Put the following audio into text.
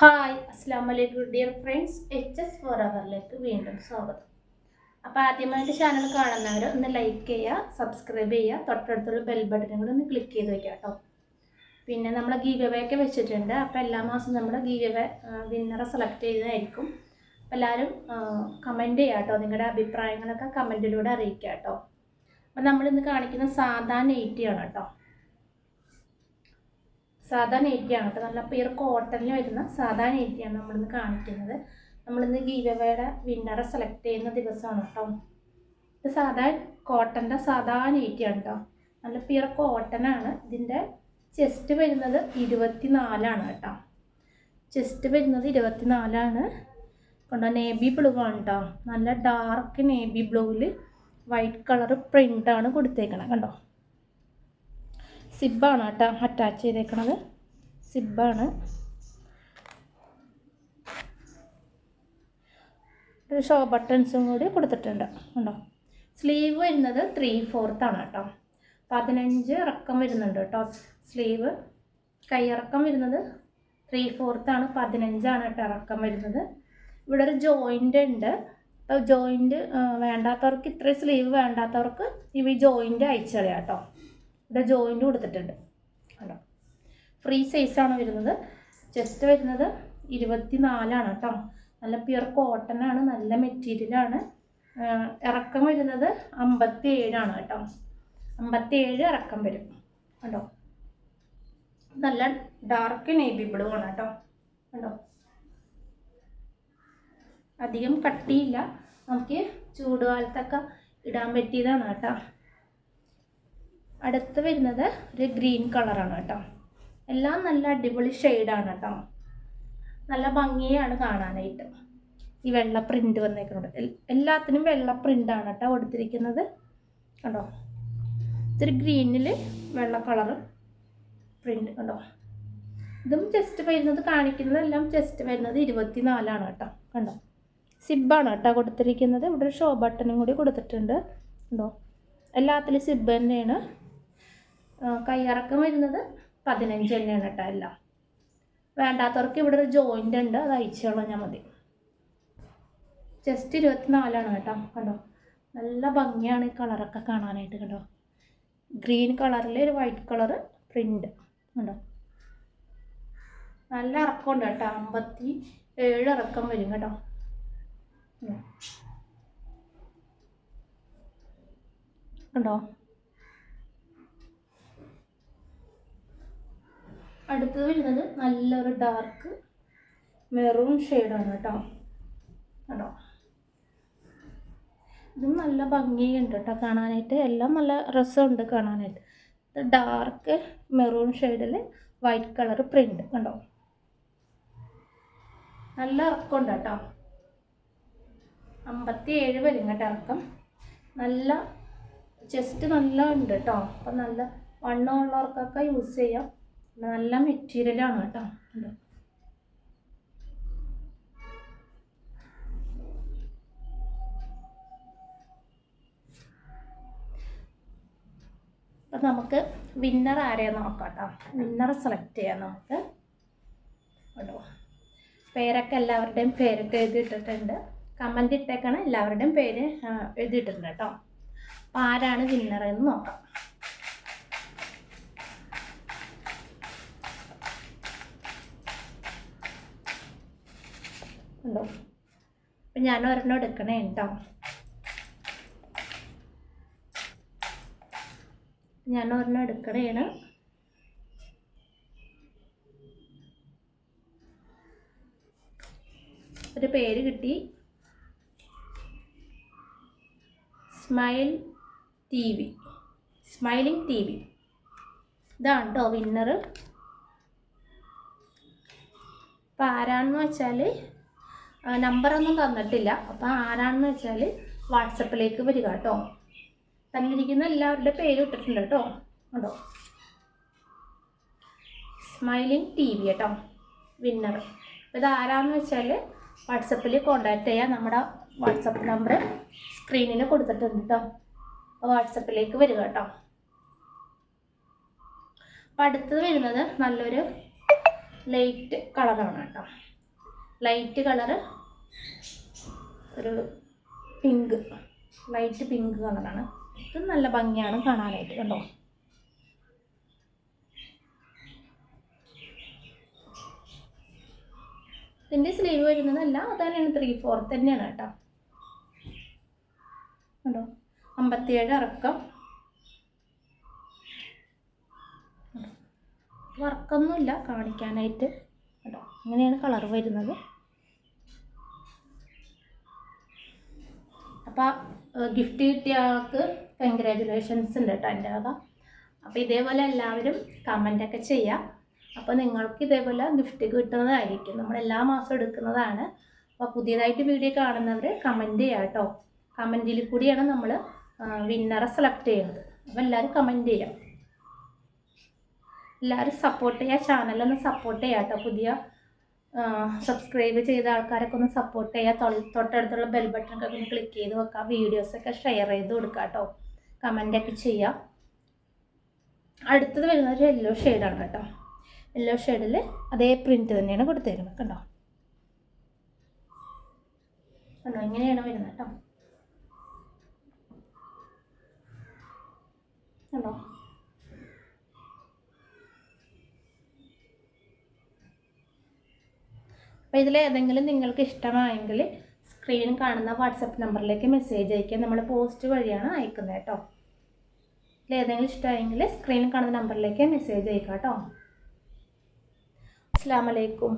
Hi അസ്സാം വലൈക്കും dear friends H S four അവറിലേക്ക് വീണ്ടും സ്വാഗതം. അപ്പോൾ ആദ്യമായിട്ട് ചാനൽ കാണുന്നവർ ഒന്ന് ലൈക്ക് ചെയ്യുക സബ്സ്ക്രൈബ് ചെയ്യുക തൊട്ടടുത്തുള്ള ബെൽ ബട്ടനും കൂടെ ഒന്ന് ക്ലിക്ക് ചെയ്ത് വയ്ക്കുക കേട്ടോ പിന്നെ നമ്മൾ ഗീവ് അവേ ഒക്കെ വെച്ചിട്ടുണ്ട്. അപ്പോൾ എല്ലാ മാസവും നമ്മൾ ഗീവ് വിന്നറെ സെലക്ട് ചെയ്തതായിരിക്കും. അപ്പോൾ എല്ലാവരും കമന്റ് ചെയ്യുക കേട്ടോ നിങ്ങളുടെ അഭിപ്രായങ്ങളൊക്കെ കമന്റിലൂടെ അറിയിക്കുക കേട്ടോ അപ്പോൾ നമ്മളിന്ന് കാണിക്കുന്ന സാധാ നെയ്റ്റിയാണ് കേട്ടോ സാധാ നെയ്റ്റിയാണ് കേട്ടോ. നല്ല പ്യൂർ കോട്ടണിൽ വരുന്ന സാധാ നെയ്റ്റിയാണ് നമ്മളിന്ന് കാണിക്കുന്നത്. നമ്മളിന്ന് ഗീവയുടെ വിന്നറെ സെലക്ട് ചെയ്യുന്ന ദിവസമാണ് കേട്ടോ. ഇത് സാധാ കോട്ടന്റെ സാധാ നെയ്റ്റിയാണ് കേട്ടോ. നല്ല പ്യുർ കോട്ടനാണ് ഇതിന്റെ ചെസ്റ്റ് വരുന്നത് ഇരുപത്തി നാലാണ് കേട്ടോ. ചെസ്റ്റ് വരുന്നത് ഇരുപത്തി നാലാണ് കൊണ്ടോ നേബി ബ്ലൂ ആണ് കേട്ടോ. നല്ല ഡാർക്ക് നേബി ബ്ലൂവിൽ വൈറ്റ് കളർ പ്രിന്റാണ് കൊടുത്തേക്കണം കണ്ടോ? സിബാണ് കേട്ടോ അറ്റാച്ച് ചെയ്തേക്കണത്. സിബാണ്. ഒരു ഷോ ബട്ടൺസും കൂടി കൊടുത്തിട്ടുണ്ട്. ഉണ്ടോ സ്ലീവ് വരുന്നത് ത്രീ ആണ് കേട്ടോ. പതിനഞ്ച് ഇറക്കം വരുന്നുണ്ട് കേട്ടോ. സ്ലീവ് കൈയിറക്കം വരുന്നത് ത്രീ ഫോർത്താണ് പതിനഞ്ചാണ് കേട്ടോ ഇറക്കം വരുന്നത്. ഇവിടെ ഒരു ജോയിന്റ് ഉണ്ട്. അപ്പോൾ ജോയിന്റ് വേണ്ടാത്തവർക്ക് ഇത്രയും സ്ലീവ് വേണ്ടാത്തവർക്ക് ഇവ ജോയിന്റ് അയച്ചു കളയാം കേട്ടോ. ഇവിടെ ജോയിന്റ് കൊടുത്തിട്ടുണ്ട്. കേട്ടോ ഫ്രീ സൈസാണ് വരുന്നത്. ചെസ്റ്റ് വരുന്നത് ഇരുപത്തി നാലാണ് കേട്ടോ. നല്ല പ്യുർ കോട്ടൺ ആണ് നല്ല മെറ്റീരിയലാണ് ഇറക്കം വരുന്നത് അമ്പത്തി ഏഴാണ് കേട്ടോ. അമ്പത്തി ഏഴ് ഇറക്കം വരും. കേട്ടോ നല്ല ഡാർക്ക് നേവി ബ്ലൂ ആണ് കേട്ടോ. കണ്ടോ? അധികം കട്ടിയില്ല. നമുക്ക് ചൂടുകാലത്തൊക്കെ ഇടാൻ പറ്റിയതാണ് കേട്ടോ. അടുത്ത് വരുന്നത് ഒരു ഗ്രീൻ കളറാണ് കേട്ടോ. എല്ലാം നല്ല അടിപൊളി ഷെയ്ഡാണ് കേട്ടോ. നല്ല ഭംഗിയാണ് കാണാനായിട്ട്. ഈ വെള്ള പ്രിന്റ് വന്നേക്കുന്നത് എല്ലാത്തിനും വെള്ള പ്രിന്റാണ് കേട്ടോ കൊടുത്തിരിക്കുന്നത്. കണ്ടോ? ഇത്തിരി ഗ്രീനിൽ വെള്ള കളർ പ്രിന്റ് കണ്ടോ? ഇതും ജസ്റ്റ് വരുന്നത് കാണിക്കുന്നതെല്ലാം ജസ്റ്റ് വരുന്നത് ഇരുപത്തി നാലാണ് കേട്ടോ. കണ്ടോ? സിബാണ് കേട്ടോ കൊടുത്തിരിക്കുന്നത്. ഇവിടെ ഷോ ബട്ടണും കൂടി കൊടുത്തിട്ടുണ്ട്. കണ്ടോ? എല്ലാത്തിലും സിബ് തന്നെയാണ് കൈയിറക്കം വരുന്നത് പതിനഞ്ച് തന്നെയാണ് കേട്ടോ എല്ലാം. വേണ്ടാത്തവർക്ക് ഇവിടെ ഒരു ജോയിന്റ് ഉണ്ട് അത് അയച്ചു ഞാൻ മതി. ജസ്റ്റ് ഇരുപത്തിനാലാണ് കേട്ടോ കണ്ടോ? നല്ല ഭംഗിയാണ് ഈ കളറൊക്കെ കാണാനായിട്ട് കണ്ടോ? ഗ്രീൻ കളറിൽ ഒരു വൈറ്റ് കളർ പ്രിന്റ് കണ്ടോ? നല്ല ഇറക്കമുണ്ട് കേട്ടോ അമ്പത്തി ഏഴ് ഇറക്കം വരും കേട്ടോ. കണ്ടോ? അടുത്തത് വരുന്നത് നല്ലൊരു ഡാർക്ക് മെറൂൺ ഷെയ്ഡാണ് കേട്ടോ. കേട്ടോ ഇതും നല്ല ഭംഗിയുണ്ട് കേട്ടോ കാണാനായിട്ട്. എല്ലാം നല്ല രസമുണ്ട് കാണാനായിട്ട്. ഡാർക്ക് മെറൂൺ ഷെയ്ഡിൽ വൈറ്റ് കളർ പ്രിന്റ് കണ്ടോ? നല്ല ഇറക്കമുണ്ട് കേട്ടോ. അമ്പത്തി ഏഴ് വരും കേട്ടോ ഇറക്കം. നല്ല ചെസ്റ്റ് നല്ല ഉണ്ട് കേട്ടോ. അപ്പം നല്ല വണ്ണമുള്ളവർക്കൊക്കെ യൂസ് ചെയ്യാം. നല്ല മെറ്റീരിയലാണ് കേട്ടോ അപ്പം നമുക്ക് വിന്നർ ആരെയാ നോക്കാം വിന്നറെ സെലക്ട് ചെയ്യാം നമുക്ക്. കേട്ടോ പേരൊക്കെ എല്ലാവരുടെയും പേരൊക്കെ എഴുതിയിട്ടിട്ടുണ്ട്. കമന്റ് ഇട്ടേക്കാണ് എല്ലാവരുടെയും പേര് എഴുതിയിട്ടുണ്ട് കേട്ടോ. അപ്പോൾ ആരാണ് വിന്നർ എന്ന് നോക്കാം. ഉണ്ടോ? അപ്പം ഞാൻ ഒരെണ്ണം എടുക്കണേ കേട്ടോ ഞാൻ ഒരെണ്ണം എടുക്കണേണ്. ഒരു പേര് കിട്ടി. Smile T V smiling T V ഇതാണ് കേട്ടോ വിന്നർ അപ്പം ആരാണെന്ന് വെച്ചാൽ നമ്പറൊന്നും തന്നിട്ടില്ല. അപ്പോൾ ആരാണെന്ന് വെച്ചാൽ വാട്സപ്പിലേക്ക് വരിക കേട്ടോ. തന്നിരിക്കുന്ന എല്ലാവരുടെ പേര് ഇട്ടിട്ടുണ്ട് കേട്ടോ. കേട്ടോ സ്മൈലിംഗ് ടി വി കേട്ടോ. വിന്നർ ഇത് ആരാന്ന് വെച്ചാൽ വാട്സപ്പിൽ കോണ്ടാക്ട് ചെയ്യാം. നമ്മുടെ വാട്സപ്പ് നമ്പർ സ്ക്രീനിൽ കൊടുത്തിട്ടുണ്ട് കേട്ടോ. വാട്സപ്പിലേക്ക് വരിക കേട്ടോ. അപ്പം അടുത്തത് വരുന്നത് നല്ലൊരു ലൈറ്റ് കളറാണ് കേട്ടോ. ലൈറ്റ് കളറ് ഒരു പിങ്ക് ലൈറ്റ് പിങ്ക് കളറാണ് ഇത് നല്ല ഭംഗിയാണ് കാണാനായിട്ട് കണ്ടോ? ഇതിന്റെ സ്ലീവ് വരുന്നതല്ല അത് തന്നെയാണ് ത്രീ ഫോർത്ത് തന്നെയാണ് കേട്ടോ. കണ്ടോ? അമ്പത്തിയേഴ് ഇറക്കം. വർക്കൊന്നുമില്ല കാണിക്കാനായിട്ട്. കേട്ടോ ഇങ്ങനെയാണ് കളർ വരുന്നത്. അപ്പോൾ ഗിഫ്റ്റ് കിട്ടിയ ആൾക്ക് കൺഗ്രാജുലേഷൻസ് ഉണ്ട് കേട്ടോ എന്റെ വക അപ്പോൾ ഇതേപോലെ എല്ലാവരും കമന്റൊക്കെ ചെയ്യാം. അപ്പോൾ നിങ്ങൾക്ക് ഇതേപോലെ ഗിഫ്റ്റ് കിട്ടുന്നതായിരിക്കും. നമ്മൾ എല്ലാ മാസവും എടുക്കുന്നതാണ്. അപ്പോൾ പുതിയതായിട്ട് വീഡിയോ കാണുന്നവർ കമന്റ് ചെയ്യാം കേട്ടോ കമന്റിൽ കൂടിയാണ് നമ്മൾ വിന്നറെ സെലക്ട് ചെയ്യുന്നത്. അപ്പോൾ എല്ലാവരും കമന്റ് ചെയ്യാം. എല്ലാവരും സപ്പോർട്ട് ചെയ്യുക ചാനലൊന്ന് സപ്പോർട്ട് ചെയ്യാം കേട്ടോ പുതിയ സബ്സ്ക്രൈബ് ചെയ്ത ആൾക്കാരൊക്കെ ഒന്ന് സപ്പോർട്ട് ചെയ്യുക തൊട്ടടുത്തുള്ള ബെൽ ബട്ടണൊക്കെ ഒന്ന് ക്ലിക്ക് ചെയ്ത് വെക്കാം. വീഡിയോസൊക്കെ ഷെയർ ചെയ്ത് കൊടുക്കാം കേട്ടോ കമന്റൊക്കെ ചെയ്യാം. അടുത്തത് വരുന്ന ഒരു യെല്ലോ ഷെയ്ഡാണ് കേട്ടോ. യെല്ലോ ഷെയ്ഡിൽ അതേ പ്രിന്റ് തന്നെയാണ് കൊടുത്തേക്കുന്നത് കണ്ടോ? കണ്ടോ? ഇങ്ങനെയാണ് വരുന്നത് കേട്ടോ കണ്ടോ? അപ്പോൾ ഇതിൽ ഏതെങ്കിലും നിങ്ങൾക്ക് ഇഷ്ടമായെങ്കിൽ സ്ക്രീൻ കാണുന്ന വാട്സപ്പ് നമ്പറിലേക്ക് മെസ്സേജ് അയക്കുക നമ്മൾ പോസ്റ്റ് വഴിയാണ് അയക്കുന്നത് കേട്ടോ. ഏതെങ്കിലും ഇഷ്ടമായെങ്കിൽ സ്ക്രീനിൽ കാണുന്ന നമ്പറിലേക്ക് മെസ്സേജ് അയക്കാം കേട്ടോ. അസ്സാം വലൈക്കും